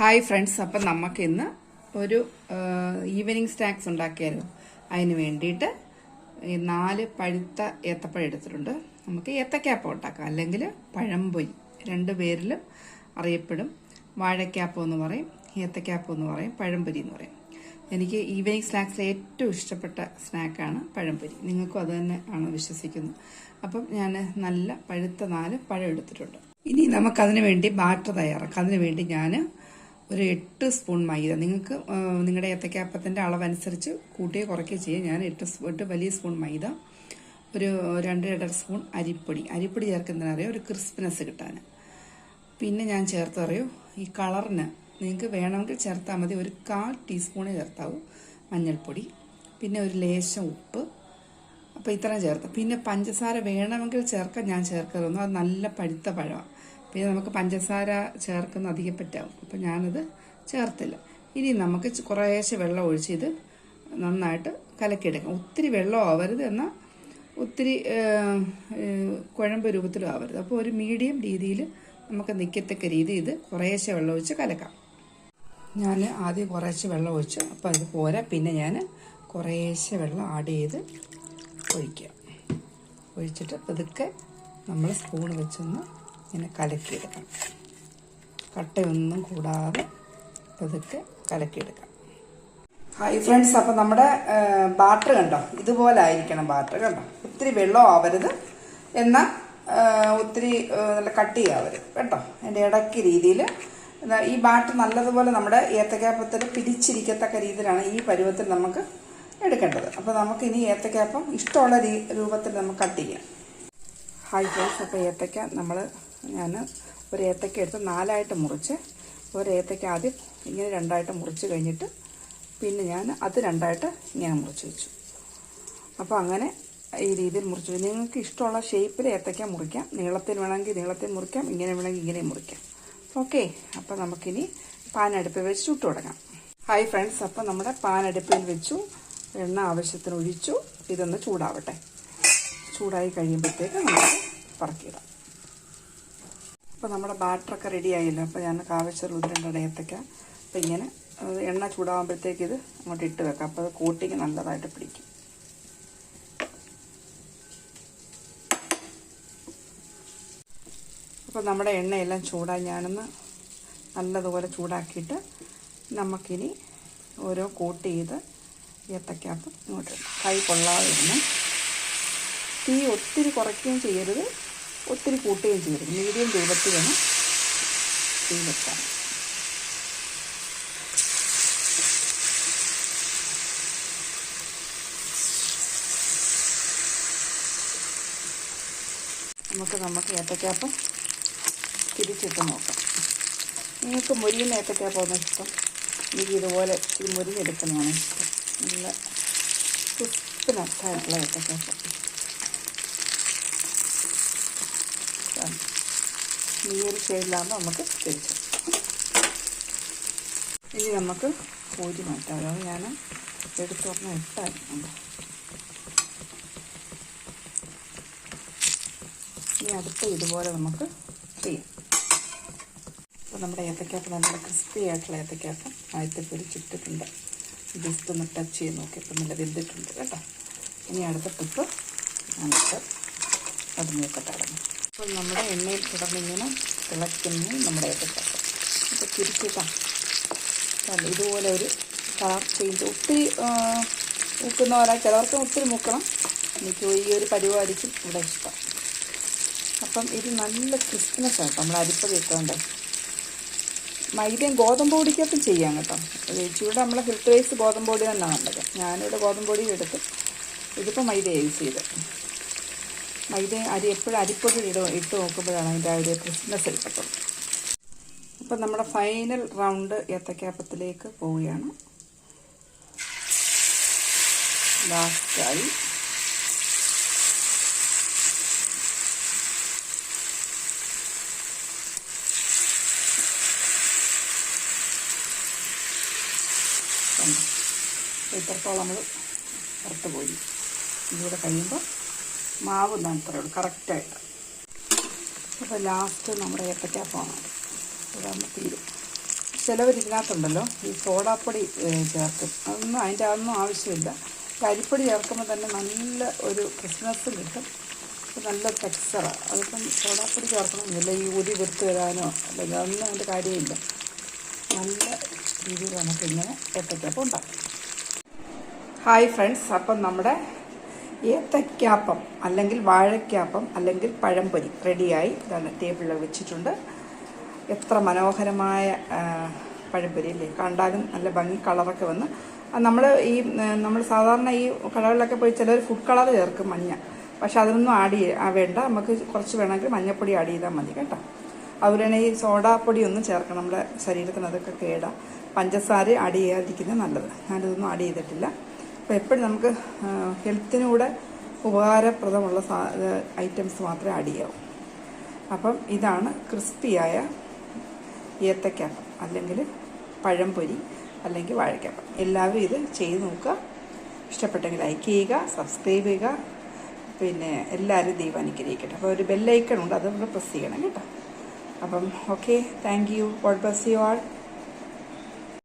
Hi friends അപ്പം നമുക്ക് ഇന്ന് ഒരു ഈവനിങ് സ്നാക്സ് ഉണ്ടാക്കിയാലോ? അതിന് വേണ്ടിയിട്ട് നാല് പഴുത്ത ഏത്തപ്പഴം എടുത്തിട്ടുണ്ട്. നമുക്ക് ഏത്തക്കാപ്പം ഉണ്ടാക്കാം. അല്ലെങ്കിൽ പഴംപൊരി. രണ്ട് പേരിലും അറിയപ്പെടും. വാഴക്കാപ്പം എന്ന് പറയും ഏത്തക്കാപ്പം എന്ന് പറയും പഴംപൊരി എന്ന് പറയും. എനിക്ക് ഈവനിങ് സ്നാക്സ് ഏറ്റവും ഇഷ്ടപ്പെട്ട സ്നാക്കാണ് പഴംപൊരി. നിങ്ങൾക്കും അത് തന്നെ ആണ് വിശ്വസിക്കുന്നത് അപ്പം ഞാൻ നല്ല പഴുത്ത നാല് പഴം എടുത്തിട്ടുണ്ട്. ഇനി നമുക്കതിന് വേണ്ടി ബാറ്റർ തയ്യാറാക്കാം. അതിന് വേണ്ടി ഞാൻ ഒരു എട്ട് സ്പൂൺ മൈദ. നിങ്ങൾക്ക് നിങ്ങളുടെ ഏത്തക്കാപ്പത്തിന്റെ അളവനുസരിച്ച് കൂട്ടുകയോ കുറയ്ക്കുകയോ ചെയ്യാം. ഞാൻ എട്ട് എട്ട് വലിയ സ്പൂൺ മൈദ ഒരു രണ്ട് രണ്ടര സ്പൂൺ അരിപ്പൊടി. അരിപ്പൊടി ചേർക്കുന്നതിനറിയാം ഒരു ക്രിസ്പിനെസ് കിട്ടാൻ. പിന്നെ ഞാൻ ചേർത്ത് അറിയൂ ഈ കളറിന് നിങ്ങൾക്ക് വേണമെങ്കിൽ ചേർത്താൽ മതി. ഒരു കാൽ ടീസ്പൂണേ ചേർത്താവൂ മഞ്ഞൾപ്പൊടി. പിന്നെ ഒരു ലേശം ഉപ്പ്. അപ്പോൾ ഇത്രയും ചേർത്ത്. പിന്നെ പഞ്ചസാര വേണമെങ്കിൽ ചേർക്കാൻ ഞാൻ ചേർക്കരുന്നു അത് നല്ല പഴുത്ത പഴമാണ്. പിന്നെ നമുക്ക് പഞ്ചസാര ചേർക്കുന്ന അധികം പറ്റാവും അപ്പം ഞാനത് ചേർത്തില്ല. ഇനി നമുക്ക് കുറേശ്ശെ വെള്ളം ഒഴിച്ച് ഇത് നന്നായിട്ട് കലക്കിയെടുക്കാം. ഒത്തിരി വെള്ളം ആവരുത് എന്നാൽ ഒത്തിരി കുഴമ്പ് രൂപത്തിലും ആവരുത്. അപ്പോൾ ഒരു മീഡിയം രീതിയിൽ നമുക്ക് നിൽക്കത്തക്ക രീതി ഇത് കുറേശ്ശെ വെള്ളം ഒഴിച്ച് കലക്കാം. ഞാൻ ആദ്യം കുറേശ്ശെ വെള്ളം ഒഴിച്ച് അപ്പോൾ അത് പോരാ. പിന്നെ ഞാൻ കുറേശ്ശെ വെള്ളം ആഡ് ചെയ്ത് ഒഴിക്കുക ഒഴിച്ചിട്ട് പതുക്കെ നമ്മൾ സ്പൂൺ വെച്ചൊന്ന് ഇങ്ങനെ കലക്കിയെടുക്കാം. കട്ടയൊന്നും കൂടാതെ പതുക്കെ കലക്കിയെടുക്കാം. ഹായ് ഫ്രണ്ട്സ് അപ്പം നമ്മുടെ ബാറ്റർ കണ്ടോ? ഇതുപോലെ ആയിരിക്കണം ബാറ്റർ കണ്ടോ? ഒത്തിരി വെള്ളം ആവരുത്. എന്നാൽ ഒത്തിരി നല്ല കട്ടിയാവരുത് കേട്ടോ? അതിന്റെ ഇടയ്ക്ക് രീതിയിൽ ഈ ബാറ്റർ നല്ലതുപോലെ നമ്മുടെ ഏത്തക്കാപ്പത്തിൽ പിടിച്ചിരിക്കത്തക്ക രീതിയിലാണ് ഈ പരുവത്തിൽ നമുക്ക് എടുക്കേണ്ടത്. അപ്പോൾ നമുക്ക് ഇനി ഏത്തക്കാപ്പം ഇഷ്ടമുള്ള രൂപത്തിൽ നമുക്ക് കട്ട് ചെയ്യാം. ഹായ് ഫ്രണ്ട്സ് അപ്പോൾ ഏത്തക്ക നമ്മൾ ഞാൻ ഒരു ഏത്തക്ക എടുത്ത് നാലായിട്ട് മുറിച്ച് ഒരു ഏത്തക്ക ആദ്യം ഇങ്ങനെ രണ്ടായിട്ട് മുറിച്ച് കഴിഞ്ഞിട്ട് പിന്നെ ഞാൻ അത് രണ്ടായിട്ട് ഇങ്ങനെ മുറിച്ച് വെച്ചു. അപ്പോൾ അങ്ങനെ ഈ രീതിയിൽ മുറിച്ചു. നിങ്ങൾക്ക് ഇഷ്ടമുള്ള ഷേപ്പിൽ ഏത്തക്ക മുറിക്കാം. നീളത്തിൽ വേണമെങ്കിൽ നീളത്തിൽ മുറിക്കാം. ഇങ്ങനെ വേണമെങ്കിൽ ഇങ്ങനെ മുറിക്കാം. ഓക്കെ അപ്പോൾ നമുക്കിനി പാൻ അടുപ്പിൽ വെച്ച് ചുട്ടു തുടങ്ങാം. ഹായ് ഫ്രണ്ട്സ് അപ്പോൾ നമ്മുടെ പാൻ അടുപ്പിൽ വെച്ചു. എണ്ണ ആവശ്യത്തിന് ഒഴിച്ചു. ഇതൊന്ന് ചൂടാവട്ടെ. ചൂടായി കഴിയുമ്പോഴത്തേക്ക് നമുക്ക് പറക്കിയിടാം. അപ്പോൾ നമ്മുടെ ബാറ്ററൊക്കെ റെഡി ആയില്ല. അപ്പോൾ ഞാൻ കാവശ്യം ഉരുണ്ട ഏത്തക്ക അപ്പോൾ ഇങ്ങനെ എണ്ണ ചൂടാകുമ്പോഴത്തേക്ക് ഇത് അങ്ങോട്ട് ഇട്ട് വെക്കാം. അപ്പോൾ അത് കോട്ടിങ് നല്ലതായിട്ട് പിടിക്കും. അപ്പോൾ നമ്മുടെ എണ്ണയെല്ലാം ചൂടായി ഞാനൊന്ന് നല്ലതുപോലെ ചൂടാക്കിയിട്ട് നമുക്കിനി ഓരോ കോട്ട് ചെയ്ത് ഏത്തക്കാപ്പ് ഇങ്ങോട്ട് കൈ കൊള്ളാതെ തീ ഒത്തിരി കുറയ്ക്കുകയും ചെയ്യരുത്. ഒത്തിരി കൂട്ടുകയും ചെയ്യരുത്. മീഡിയം രൂപത്തിൽ വേണം. തീ വെക്കാൻ നമുക്ക് നമുക്ക് ഏത്തക്കാപ്പം തിരിച്ചിട്ട് നോക്കാം. നിങ്ങൾക്ക് മുരിയുന്ന ഏത്തക്കാപ്പം ഇഷ്ടം. എനിക്ക് ഇതുപോലെ ഈ മുരിഞ്ഞെടുക്കുന്നതാണ് ഇഷ്ടം. നല്ല ക്രിസ്പിനട്ടായിട്ടുള്ള ഏത്തക്കാപ്പം ഇതാണ്. ഈ ഒരു ഷെയ്ഡിലാകുമ്പോൾ നമുക്ക് തിരിച്ചു. ഇനി നമുക്ക് കോരി മാറ്റാം. അതായത് ഞാൻ എടുത്തുറന്ന് ഇട്ടായിരുന്നു ഇനി അടുത്ത ഇതുപോലെ നമുക്ക് ചെയ്യാം. അപ്പോൾ നമ്മുടെ ഏത്തക്കാപ്പം നല്ല ക്രിസ്പി ആയിട്ടുള്ള ഏത്തക്കാപ്പം ആദ്യത്തെ പൊരിച്ചിട്ടിട്ടുണ്ട്. ജസ്റ്റ് ഒന്ന് ടച്ച് ചെയ്ത് നോക്കി. ഇപ്പം നല്ല വെന്തിട്ടുണ്ട് കേട്ടോ. ഇനി അടുത്ത ടിപ്പ് നമുക്ക് അത് തടഞ്ഞു അപ്പോൾ നമ്മുടെ എണ്ണയിൽ കിടന്നിങ്ങനെ തിളയ്ക്കുന്നു നമ്മുടെ ഏത്തക്കാപ്പം അപ്പോൾ തിരിച്ചിട്ടാം ഇതുപോലെ ഒരു കളർ ചേഞ്ച് ഒത്തിരി മുക്കുന്നവരാ ചിലർക്ക് ഒത്തിരി മുക്കണം. എനിക്ക് ഈ ഒരു പരിപാടിക്കും ഇവിടെ ഇഷ്ടം. അപ്പം ഇത് നല്ല ക്രിസ്മസ് ആട്ടോ നമ്മൾ അരിപ്പ വെക്കാണ്ട് മൈദയും ഗോതമ്പ് പൊടിക്കൊക്കെ ചെയ്യാം കേട്ടോ. ചേച്ചിയുടെ നമ്മളെ ഹെൽത്ത് വൈസ് ഗോതമ്പ് പൊടി തന്നെ ഉള്ളത് ഞാനിവിടെ ഗോതമ്പ് പൊടി എടുത്ത് ഇതിപ്പോൾ മൈദ യൂസ് ചെയ്ത് മൈദ അരി എപ്പോഴും അരിപ്പൊടി ഇട ഇട്ട് നോക്കുമ്പോഴാണ് അതിന്റെ ആ ഒരു ക്രിസ്മസ് എടുത്തത് അപ്പം നമ്മുടെ ഫൈനൽ റൗണ്ട് ഏത്തക്കാപ്പത്തിലേക്ക് പോവുകയാണ്. ലാസ്റ്റായി ഇത്രത്തോളം നമ്മൾ പുറത്ത് പോയി ഇതിലൂടെ കഴിയുമ്പോൾ മാവ് നത്രയുള്ളൂ കറക്റ്റായിട്ട് അപ്പോൾ ലാസ്റ്റ് നമ്മുടെ ഏത്തക്കാപ്പമാണ് ഇതാകുമ്പോൾ തീരും. ചിലവർ ഈ സോഡാപ്പൊടി ചേർക്കും അതൊന്നും അതിന്റെ അതൊന്നും ആവശ്യമില്ല. കരിപ്പൊടി ചേർക്കുമ്പോൾ തന്നെ നല്ല ഒരു ക്രിസ്മസും കിട്ടും. നല്ല ടെക്സ്ചറാണ് അതിപ്പം സോഡാപ്പൊടി ചേർക്കണമെന്നില്ല ഈ ഉരി വെറുത്ത് വരാനോ അല്ലെങ്കിൽ അതൊന്നും അതിന്റെ കാര്യമില്ല. നല്ല രീതിയിൽ നമുക്ക് ഇങ്ങനെ ഏത്തക്കപ്പം ഉണ്ടാക്കാം ഹായ് ഫ്രണ്ട്സ് അപ്പം നമ്മുടെ ഏത്തക്കാപ്പം അല്ലെങ്കിൽ വാഴക്കാപ്പം അല്ലെങ്കിൽ പഴംപൊരി റെഡിയായി. ഇതാണ് ടേബിളിൽ വെച്ചിട്ടുണ്ട്. എത്ര മനോഹരമായ പഴംപൊരി അല്ലേ? കണ്ടാലും നല്ല ഭംഗി കളറൊക്കെ വന്ന്. നമ്മൾ ഈ നമ്മൾ സാധാരണ ഈ കടകളിലൊക്കെ പോയി ചിലർ ഫുഡ് കളർ ചേർക്കും മഞ്ഞ. പക്ഷെ അതിനൊന്നും ആഡ് വേണ്ട. നമുക്ക് കുറച്ച് വേണമെങ്കിൽ മഞ്ഞപ്പൊടി ആഡ് ചെയ്താൽ മതി കേട്ടോ. അതുപോലെ ഈ സോഡാപ്പൊടി ഒന്നും ചേർക്കണം. നമ്മുടെ ശരീരത്തിന് അതൊക്കെ കേടാ. പഞ്ചസാര ആഡ് ചെയ്യാതിരിക്കുന്നത് നല്ലത്. ഞാനിതൊന്നും ആഡ് ചെയ്തിട്ടില്ല. അപ്പോൾ എപ്പോഴും നമുക്ക് ഹെൽത്തിനൂടെ ഉപകാരപ്രദമുള്ള ഐറ്റംസ് മാത്രമേ ആഡ് ചെയ്യാവൂ. അപ്പം ഇതാണ് ക്രിസ്പിയായ ഏത്തക്കാപ്പം അല്ലെങ്കിൽ പഴംപൊരി അല്ലെങ്കിൽ വാഴക്കാപ്പം എല്ലാവരും ഇത് ചെയ്ത് നോക്കുക. ഇഷ്ടപ്പെട്ടെങ്കിൽ ലൈക്ക് ചെയ്യുക സബ്സ്ക്രൈബ് ചെയ്യുക. പിന്നെ എല്ലാവരും ദൈവം അനുഗ്രഹിക്കട്ടെ. അപ്പോൾ ഒരു ബെല്ലൈക്കൺ ഉണ്ട് അത് നമ്മൾ പ്രസ് ചെയ്യണം കേട്ടോ. അപ്പം okay thank you God bless you all